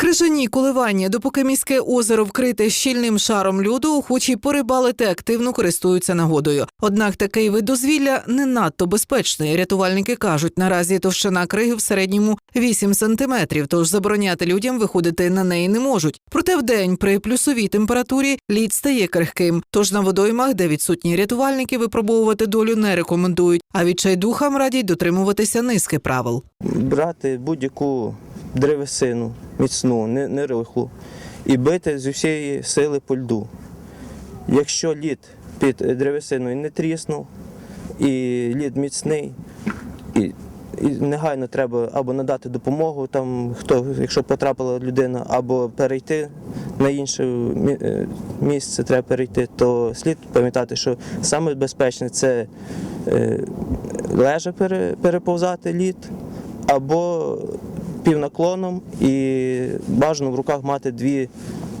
Крижані коливання, допоки міське озеро вкрите щільним шаром льоду, охочі порибалити активно користуються нагодою. Однак такий вид дозвілля не надто безпечний. Рятувальники кажуть, наразі товщина криги в середньому 8 сантиметрів, тож забороняти людям виходити на неї не можуть. Проте вдень при плюсовій температурі лід стає крихким. Тож на водоймах, де відсутні рятувальники, випробовувати долю не рекомендують. А відчайдухам радять дотримуватися низки правил. брати будь-яку древесину міцну, не, не рихлу, і бити зі всієї сили по льду. Якщо лід під древесиною не тріснув, і лід міцний, і, і негайно треба або надати допомогу, там, хто, якщо потрапила людина, або перейти на інше е, місце, треба перейти, то слід пам'ятати, що саме безпечне це е, лежа переповзати лід або півнаклоном і бажано в руках мати дві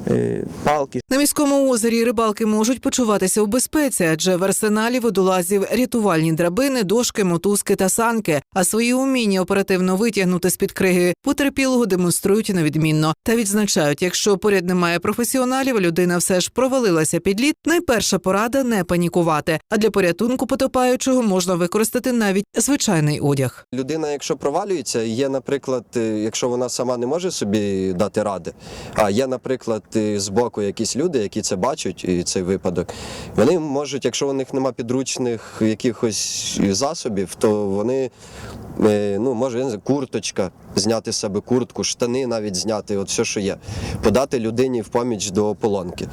е, палки, На озері рибалки можуть почуватися у безпеці, адже в арсеналі водолазів рятувальні драбини, дошки, мотузки та санки. А свої уміння оперативно витягнути з під криги потерпілого демонструють невідмінно. Та відзначають, якщо поряд немає професіоналів, людина все ж провалилася під лід. Найперша порада не панікувати. А для порятунку потопаючого можна використати навіть звичайний одяг. Людина, якщо провалюється, є, наприклад, е, якщо вона сама не може собі дати ради, а є, наприклад, е, збоку якісь люди, які це бачать, і цей випадок, вони можуть, якщо у них немає підручних якихось засобів, то вони. Е, Ну, може, курточка, зняти себе куртку, штани навіть зняти, от все, що є. Подати людині в поміч до ополонки,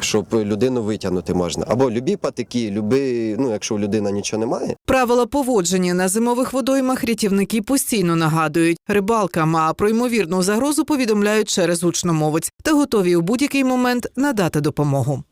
щоб людину витягнути можна. Або любі патики, любі, ну, якщо у людини нічого немає, Правила поводження на зимових водоймах рятівники постійно нагадують рибалкам, а про ймовірну загрозу повідомляють через гучномовець та готові у будь-який момент надати допомогу.